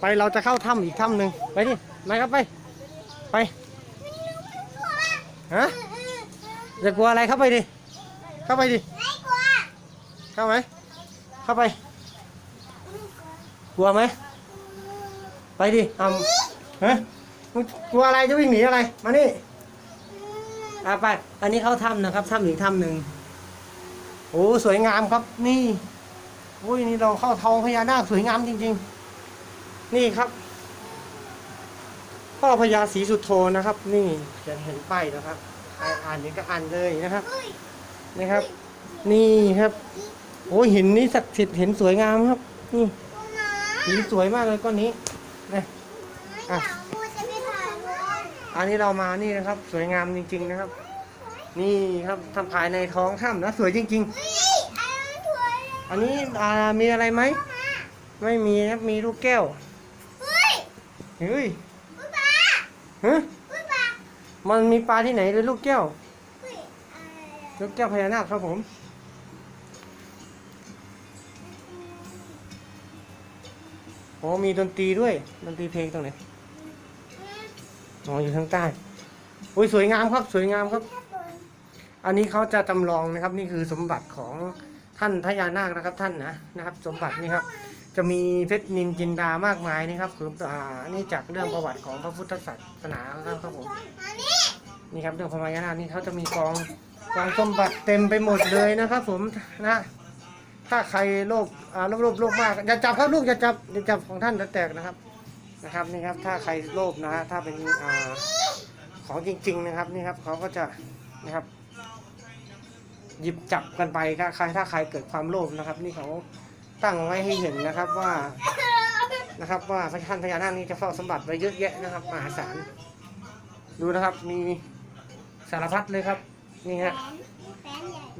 ไปเราจะเข้าถ้ำอีกถ้ำหนึ่งไปดิไปครับไป ไปฮะจะกลัวอะไรเข้าไปดิเข้าไปดิเข้าไหมเข้าไป กลัวไหมไปดิอ่ำฮะมึงกลัวอะไรจะวิ่งหนีอะไรมานี่อะไป อันนี้เข้าถ้ำนะครับถ้ำอีกถ้ำหนึ่งโอ้สวยงามครับนี่โอ้ยนี่เราเข้าทองพญานาคสวยงามจริง ๆ นี่ครับพ่อพญาศรีสุโธนะครับ นี่จะเห็นป้ายนะครับใครอ่านนี้ก็อ่านเลยนะครับนะครับ นี่ครับโอ้ยหินนี้ศักดิ์สิทธิ์เห็นสวยงามครับนี่หินสวยมากเลยก้อนนี้นะอะอันนี้เรามานี่นะครับ สวยงามจริง ๆนะครับ นี่ครับทำภายในท้องถ้ำนะสวยจริง ๆ อันนี้อ่ามีอะไรไหมไม่มีนะครับมีลูกแก้ว เฮ้ยฮะมันมีปลาที่ไหนเลยลูกแก้ว ลูกแก้วพญานาคครับผม โอ้มีดนตรีด้วย ดนตรีเพลงตรงไหนอ๋ออยู่ทางใต้โอ้ยสวยงามครับ สวยงามครับ อันนี้เขาจะจำลองนะครับ นี่คือสมบัติของท่านพญานาคนะครับท่านนะนะครับ สมบัตินี่ครับ จะมีเพชรนินจินดามากมายนะครับคืออ่านี่จากเรื่องประวัติของพระพุทธศาสนาครับครับผมนี่ครับเรื่องพญายนานี่เขาจะมีกองกองสมบัติเต็มไปหมดเลยนะครับ ผมนะถ้าใครโลภอ่าโลภโลภโลภมากอย่าจับครับลูกอย่าจับอย่าจับของท่านจะแตกนะครับนะครับนี่ครับถ้าใครโลภนะฮะถ้าเป็นอ่าของจริง ๆ นะครับนี่ครับเขาก็จะนะครับ หยิบจับกันไปถ้าใครถ้าใครเกิดความโลภนะครับ นี่เขา ตั้งไว้ให้เห็นนะครับว่านะครับว่าพระท่านพญานาคนี้จะเฝ้าสมบัติไว้เยอะแยะนะครับมหาศาลดูนะครับมีสารพัดเลยครับนี่ฮะ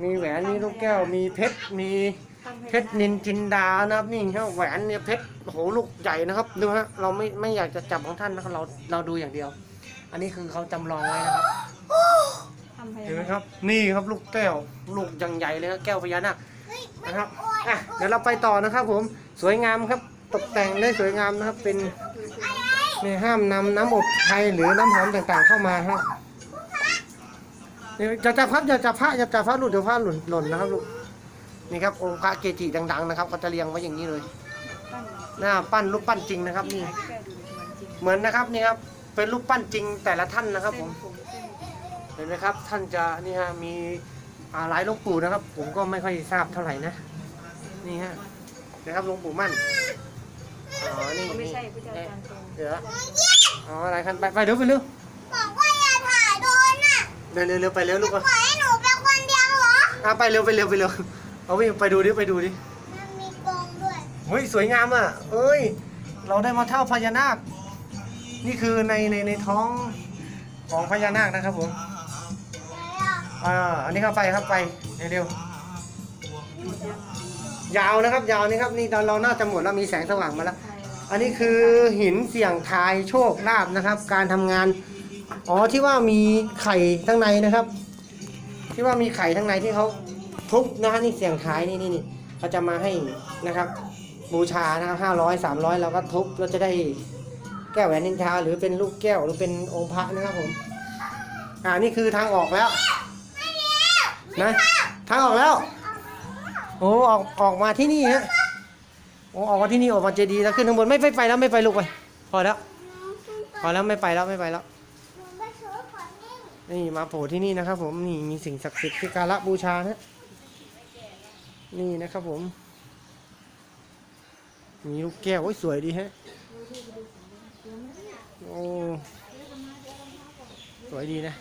มีแหวนมีลูกแก้วมีเพชรมีเพชรนินจินดานะครับนี่ครับแหวนเนี่ยเพชรโอ้โหลูกใหญ่นะครับดูฮะเราไม่ไม่อยากจะจับของท่านนะครับเราเราดูอย่างเดียว อันนี้คือเขาจำลองไว้นะครับทำพเห็นยาไหมนาคครับ นี่ครับลูกแก้ว ลูกยังใหญ่เลยครับแก้วพญานาคนะครับ อะเดี๋ยวเราไปต่อนะครับ ผมสวยงามครับตกแต่งได้สวยงามนะครับ เป็นนี่ห้ามนำน้ำอบไทยหรือน้ำหอมต่างๆเข้ามาฮะนี่อย่าจับครับอย่าจับพระอย่าจับพระหลุดเดี๋ยวพระหล่นหล่นนะครับลูกนี่ครับองค์พระเกจิดัง ๆ นะครับเขาจะเรียงไว้อย่างนี้เลยปั้นหน้าปั้นรูปปั้นจริงนะครับนี่เหมือนนะครับนี่ครับเป็นรูปปั้นจริงแต่ละท่านนะครับ ผมเห็นไหมครับ ท่านจะนี่ฮะมีอ่าหลายลวงปู่นะครับ ผมก็ไม่ค่อยทราบเท่าไหร่นะ นี่ฮะนะครับหลวงปู่มั่นอ๋อนี่ไม่นี่ใช่พุทธาจารย์ตรงเดี๋ยวอ๋ออะไรกันไปไปเร็วไปเร็วบอกว่าอย่าถ่ายโดนน่ะเร็วเร็วเร็วไปเร็วลูกอะปล่อยให้หนูเป็นคนเดียวเหรออะไปเร็วไปเร็วไปเร็วเอาวิ่งไปดูดิไปดูดิมันมีกรงด้วยเฮ้ยสวยงามอะเอ้ย เราได้มาเท่าพญานาค นี่คือในในในท้องของพญานาคนะครับผมไหนอะอ่าอันนี้เข้าไปครับไปเร็วๆ ยาวนะครับ ยาวนี่ครับนี่เราเราน่าจะหมดแล้วมีแสงสว่างมาแล้วไทยอันนี้คือหินเสี่ยงทายโชคลาภนะครับ การทำงานอ๋อที่ว่ามีไข่ข้างในนะครับ ที่ว่ามีไข่ข้างในที่เขาทุบนะฮะนี่เสี่ยงทายนี่นี่นี่เขาจะมาให้นะครับบูชานะครับห้าร้อยสามร้อยเราก็ทุบเราจะได้แก้วแหวนนินทาหรือเป็นลูกแก้วหรือเป็นองค์พระนะครับผมอ่านี่คือทางออกแล้วนะทางออกแล้ว โอ้ออกออกมาที่นี่ฮะโอ้ออกมาที่นี่ออกมาเจดีย์แล้วขึ้นข้างบนไม่ไปไปแล้วไม่ไปลูกไปพอแล้วพอแล้วไม่ไปแล้วไม่ไปแล้วหนูไปซื้อของนี่นี่มาโผล่ที่นี่นะครับ ผมนี่มีสิ่งศักดิ์สิทธิ์ที่การะบูชานะนี่นะครับผม มีลูกแก้วโอ้ยสวยดีฮะโอ้สวยดีนะ